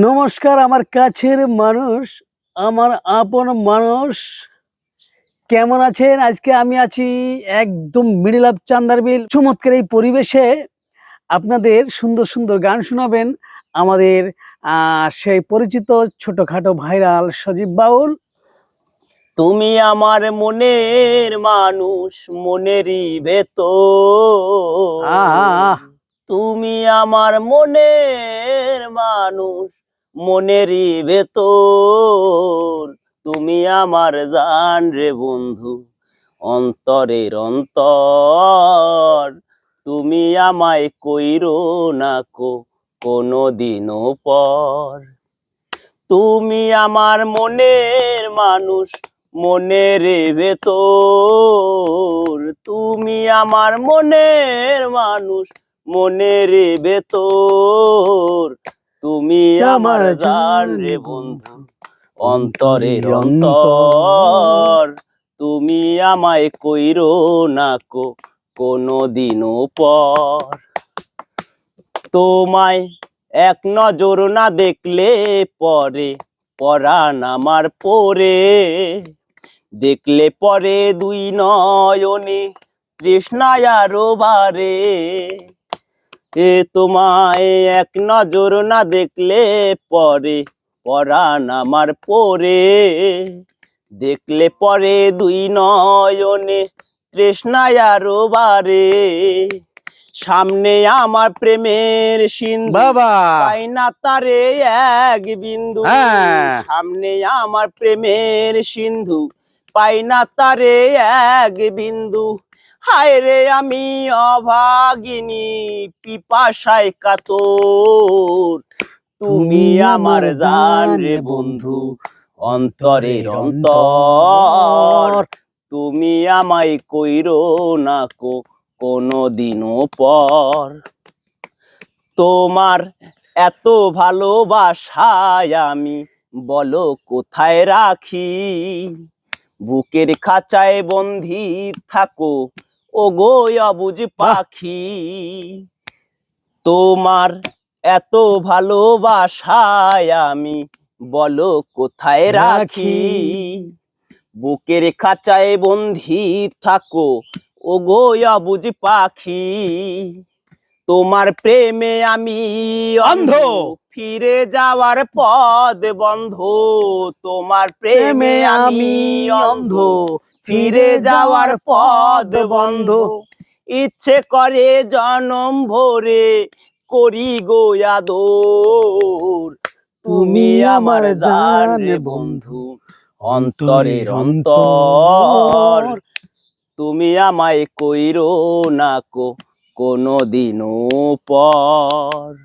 নমস্কার আমার কাছের মানুষ আমার আপন মানুষ। কেমন আছেন? আজকে আমি আছি একদম মিডিল অফ চান্দারবিল চমৎকার এই পরিবেশে আপনাদের সুন্দর সুন্দর গান শোনাবেন আমাদের সেই পরিচিত ছোটখাটো ভাইরাল সজীব বাউল। তুমি আমার মনের মানুষ মনেরই ভেতর। তুমি আমার মনের মানুষ, মনেরই ভেতর। তুমি আমার জান রে বন্ধু, অন্তরের অন্তর। তুমি আমায় কইরো না কো কোনো দিনও পর। তুমি আমার মনের মানুষ, মনের ভেতর। তুমি আমার মনের মানুষ মনের ভেতর। তুমি আমার জান রে বন্ধু অন্তরের অন্তর। তুমি আমায় কইরো না কো কোনো দিনও পর। তোমায় এক নজর না দেখলে পরে পরাণ আমার পরে। দেখলে পরে দুই নয়নে তৃষ্ণায় আরও বারে। এ তোমায় এক নজর না দেখলে পরে পরাণ আমার পরে। দেখলে পরে দুই নয়নে তৃষ্ণায় আরও বারে। সামনে আমার প্রেমের সিন্ধু বাবা। পাই না তারে এক বিন্দু। হ্যাঁ। সামনে আমার প্রেমের সিন্ধু পাই না তারে এক বিন্দু। হায় রে আমি অভাগিনী পিপাসায় কাতর। তুমি আমার জান রে বন্ধু অন্তরের অন্তর। তুমি আমায় কইরো না কো কোনো দিনও পর। তোমার এত ভালোবাসায় আমি বলো কোথায় রাখি? বুকের খাঁচায় বন্ধি থাকো ও গো অবুজ পাখি তোমার এত ভালোবাসায় আমি বলো কোথায় রাখি। বুকের খাঁচায় বন্ধি থাকো ও গো অবুজ পাখি তোমার প্রেমে আমি অন্ধ। ফিরে যাওয়ার পদ বন্ধ তোমার প্রেমে আমি অন্ধ। ফিরে যাওয়ার পদ বন্ধ। ইচ্ছে করে জনম ভরে করি গো আদর। তুমি আমার জান বন্ধু। অন্তরের অন্তর। তুমি আমায় কইরো না কো কোনো দিনও পর।